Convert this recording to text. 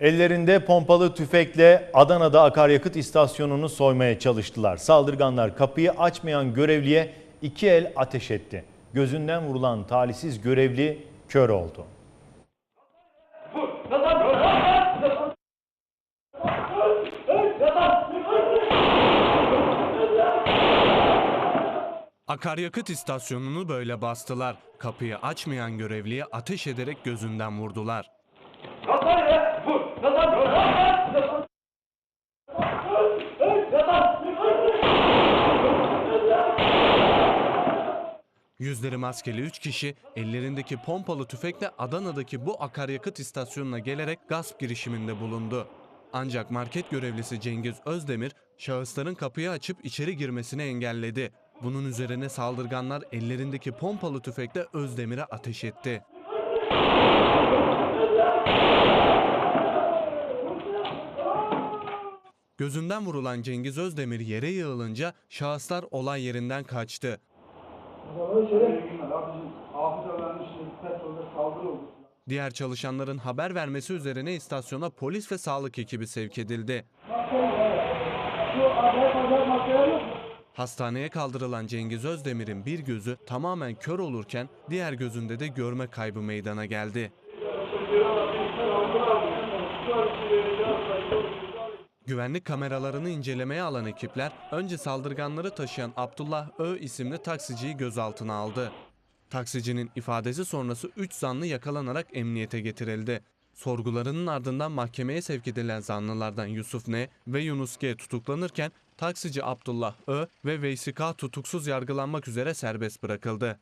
Ellerinde pompalı tüfekle Adana'da akaryakıt istasyonunu soymaya çalıştılar. Saldırganlar kapıyı açmayan görevliye iki el ateş etti. Gözünden vurulan talihsiz görevli kör oldu. Akaryakıt istasyonunu böyle bastılar. Kapıyı açmayan görevliye ateş ederek gözünden vurdular. Yüzleri maskeli 3 kişi ellerindeki pompalı tüfekle Adana'daki bu akaryakıt istasyonuna gelerek gasp girişiminde bulundu. Ancak market görevlisi Cengiz Özdemir şahısların kapıyı açıp içeri girmesini engelledi. Bunun üzerine saldırganlar ellerindeki pompalı tüfekle Özdemir'e ateş etti. Gözünden vurulan Cengiz Özdemir yere yığılınca şahıslar olay yerinden kaçtı. Diğer çalışanların haber vermesi üzerine istasyona polis ve sağlık ekibi sevk edildi. Hastaneye kaldırılan Cengiz Özdemir'in bir gözü tamamen kör olurken diğer gözünde de görme kaybı meydana geldi. Güvenlik kameralarını incelemeye alan ekipler önce saldırganları taşıyan Abdullah Ö isimli taksiciyi gözaltına aldı. Taksicinin ifadesi sonrası 3 zanlı yakalanarak emniyete getirildi. Sorgularının ardından mahkemeye sevk edilen zanlılardan Yusuf N ve Yunus G tutuklanırken taksici Abdullah Ö ve Veysi K tutuksuz yargılanmak üzere serbest bırakıldı.